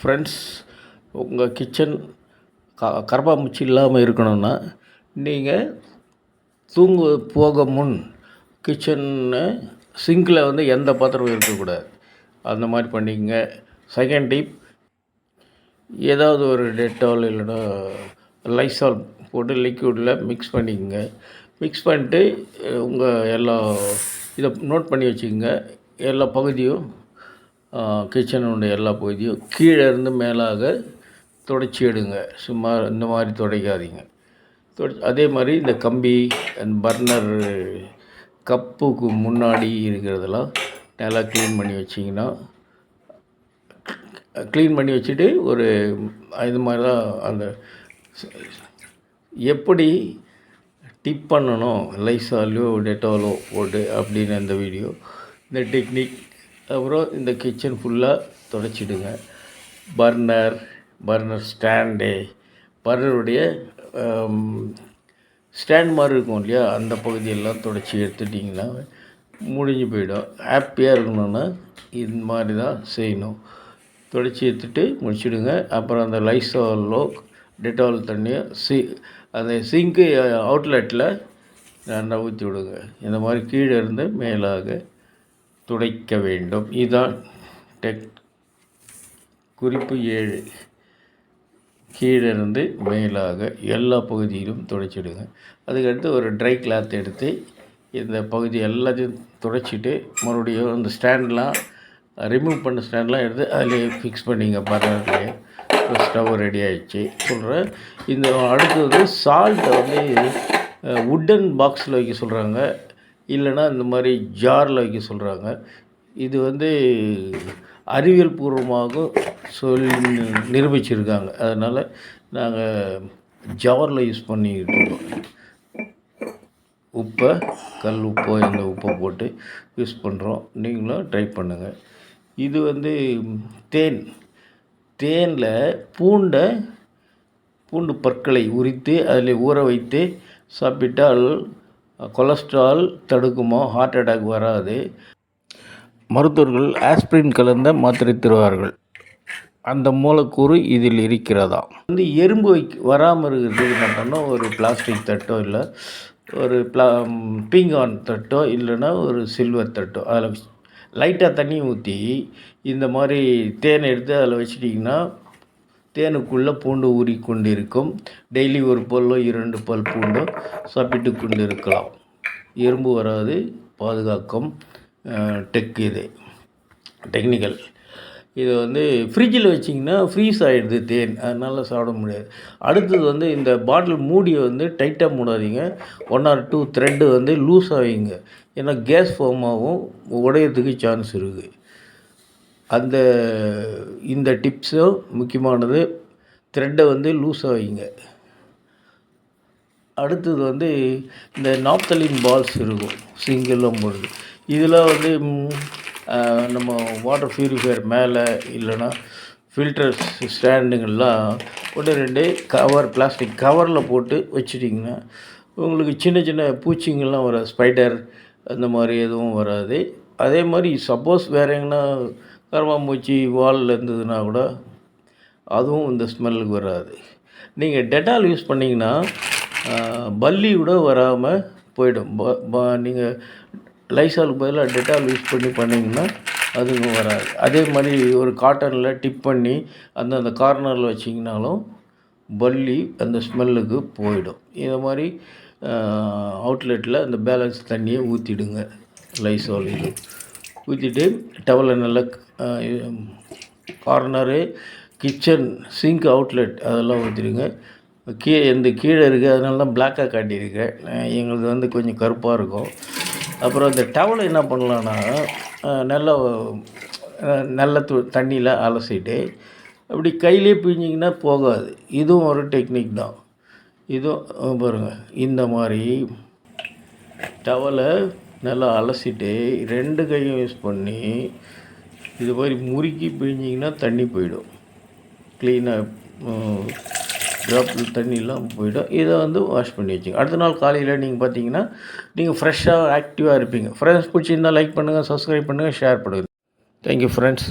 Friends உங்கள் kitchen க கரப்பாம்பூச்சி இல்லாமல் இருக்கணும்னா நீங்கள் தூங்க போக முன் கிச்சன்னு சிங்கில் வந்து எந்த பாத்திரமும் இருக்கக்கூடாது. அந்த மாதிரி பண்ணிக்கங்க. செகண்ட் டிப் ஏதாவது ஒரு டெட்டால் இல்லைன்னா லைசால் போட்டு லிக்விடில் மிக்ஸ் பண்ணிக்கங்க. மிக்ஸ் பண்ணிட்டு உங்கள் எல்லா இதை நோட் பண்ணி வச்சுக்கோங்க. எல்லா பகுதியும் கிச்சனுடைய எல்லா பகுதியும் கீழே இருந்து மேலாக துடைச்சி எடுங்க. சும்மா இந்த மாதிரி துடைக்காதீங்க. துடை அதே மாதிரி இந்த கம்பி அண்ட் பர்னர் கப்புக்கு முன்னாடி இருக்கிறதெல்லாம் நல்லா க்ளீன் பண்ணி வச்சிங்கன்னா க்ளீன் பண்ணி வச்சுட்டு ஒரு இது மாதிரி தான் அந்த எப்படி டிப் பண்ணணும். லைசாலோ டெட்டாலோ போட்டு அப்படின்னு அந்த வீடியோ. இந்த டெக்னிக். அப்புறம் இந்த கிச்சன் ஃபுல்லாக தொடச்சிடுங்க. Burner burner stand. பர்னருடைய ஸ்டாண்ட் மாதிரி இருக்கும் இல்லையா? அந்த பகுதியெல்லாம் தொடச்சி எடுத்துட்டிங்கன்னா முடிஞ்சு போயிடும். ஹாப்பியாக இருக்கணும்னா இது மாதிரி தான் செய்யணும். தொடச்சி எடுத்துட்டு முடிச்சுடுங்க. அப்புறம் அந்த லைசாலோ டெட்டால் தண்ணியை சி அந்த சிங்க்கு அவுட்லெட்டில் நல்லா ஊற்றி விடுங்க. இந்த மாதிரி கீழே இருந்து மேலாக துடைக்க வேண்டும். இதுதான் டெக் குறிப்பு ஏழு. கீழே இருந்து மேலாக எல்லா பகுதியிலும் துடைச்சிடுங்க. அதுக்கடுத்து ஒரு ட்ரை கிளாத் எடுத்து இந்த பகுதி எல்லாத்தையும் துடைச்சிட்டு மறுபடியும் அந்த ஸ்டாண்ட்லாம் ரிமூவ் பண்ண ஸ்டாண்ட்லாம் எடுத்து அதிலே ஃபிக்ஸ் பண்ணிங்க இப்போ ஸ்டவ் ரெடி ஆகிடுச்சு சொல்கிறேன் இந்த அடுத்தது சால்ட்டை வந்து உட்டன் பாக்ஸில் வைக்க சொல்கிறாங்க இல்லைன்னா இந்த மாதிரி ஜாரில் வைக்க சொல்கிறாங்க இது வந்து அறிவியல் பூர்வமாக சொல்லி நிரூபிச்சிருக்காங்க. அதனால் நாங்கள் ஜவரில் யூஸ் பண்ணிக்கிட்டு இருக்கோம். உப்பை கல் உப்போ இந்த உப்பை போட்டு யூஸ் பண்ணுறோம் நீங்களும் ட்ரை பண்ணுங்கள் இது வந்து தேன். தேனில் பூண்டை பூண்டு பற்களை உரித்து அதில் ஊற வைத்து சாப்பிட்டால் கொலஸ்ட்ரால் தடுக்குமோ ஹார்ட் அட்டாக் வராது. மருத்துவர்கள் ஆஸ்பிரின் கலந்த மாத்திரை தருவார்கள். அந்த மூலக்கூறு இதில் இருக்கிறதா? வந்து எறும்பு வைக்க வராமல் இருக்கிறதுக்கு என்ன பண்ணோம் ஒரு பிளாஸ்டிக் தட்டோ இல்லை ஒரு பிளா பீங்கான் தட்டோ இல்லைன்னா ஒரு சில்வர் தட்டோ. அதில் லைட்டாக தண்ணி ஊற்றி இந்த மாதிரி தேனை எடுத்து அதில் வச்சிட்டிங்கன்னா தேனுக்குள்ளே பூண்டு ஊறி கொண்டு இருக்கும் டெய்லி ஒரு பல்லோ இரண்டு பல் பூண்டோ சாப்பிட்டு கொண்டு இருக்கலாம் எறும்பு வராது பாதுகாக்கும் டெக் இது டெக்னிக்கல். இது வந்து ஃப்ரிட்ஜில் வச்சிங்கன்னா ஃப்ரீஸ் ஆகிடுது தேன் அதனால் சாப்பிட முடியாது. அடுத்தது வந்து இந்த பாட்டில் மூடியை வந்து டைட்டாக மூடாதீங்க. ஒன் ஆர் டூ த்ரெட்டு வந்து லூஸ் ஆகிங்க ஏன்னா கேஸ் ஃபார்ம் ஆகும் சான்ஸ் இருக்குது அந்த இந்த டிப்ஸும் முக்கியமானது த்ரெட்டை வந்து லூஸாக வைங்க. அடுத்தது வந்து இந்த நாப்தலின் பால்ஸ் இருக்கும் சிங்கிளும் பொழுது. இதில் வந்து நம்ம வாட்டர் ப்யூரிஃபையர் மேலே இல்லைன்னா ஃபில்டர் ஸ்டாண்டுங்கள்லாம் ஒன்று ரெண்டு கவர் பிளாஸ்டிக் கவரில் போட்டு வச்சிட்டிங்கன்னா உங்களுக்கு சின்ன சின்ன பூச்சிங்கள்லாம் வர ஸ்பைடர் அந்த மாதிரி எதுவும் வராது. அதே மாதிரி சப்போஸ் வேறு எங்கன்னா கருவாம்பூச்சி வாலில் இருந்ததுன்னா கூட அதுவும் இந்த ஸ்மெல்லுக்கு வராது. நீங்கள் டெட்டால் யூஸ் பண்ணிங்கன்னா பல்லி கூட வராமல் போயிடும். நீங்கள் லைசாலுக்கு பதிலாக டெட்டால் யூஸ் பண்ணி பண்ணிங்கன்னா அதுவும் வராது. அதே மாதிரி ஒரு காட்டனில் டிப் பண்ணி அந்தந்த கார்னரில் வச்சிங்கனாலும் பல்லி அந்த ஸ்மெல்லுக்கு போயிடும். இதை மாதிரி அவுட்லெட்டில் அந்த பேலன்ஸ் தண்ணியை ஊற்றிடுங்க லைசால் இது. ஊற்றிட்டு டவலை நல்லா கார்னரு கிச்சன் சிங்க் அவுட்லெட் அதெல்லாம் ஊற்றிடுங்க கீழே இந்த கீழே இருக்குது அதனால தான் பிளாக்காக காட்டியிருக்கேன். எங்களுக்கு வந்து கொஞ்சம் கருப்பாக இருக்கும். அப்புறம் இந்த டவலை என்ன பண்ணலான்னா நல்லா நல்ல து தண்ணியில் அலசிட்டு அப்படி கையிலே பிழிஞ்சிங்கன்னா போகாது. இதுவும் ஒரு டெக்னிக் தான். இதுவும் பாருங்கள் இந்த மாதிரி டவலை நல்லா அலசிட்டு ரெண்டு கையும் யூஸ் பண்ணி இது மாதிரி முறுக்கி பிழிஞ்சிங்கன்னா தண்ணி போயிடும். க்ளீனாக ட்ராப்பில் தண்ணியெலாம் போயிடும். இதை வந்து வாஷ் பண்ணி வச்சுங்க. அடுத்த நாள் காலையில் நீங்கள் பார்த்தீங்கன்னா நீங்கள் ஃப்ரெஷ்ஷாக ஆக்டிவாக இருப்பீங்க. ஃப்ரெண்ட்ஸ் பிடிச்சிருந்தால் லைக் பண்ணுங்கள் சப்ஸ்கிரைப் பண்ணுங்கள் ஷேர் பண்ணுங்கள் தேங்க்யூ ஃப்ரெண்ட்ஸ்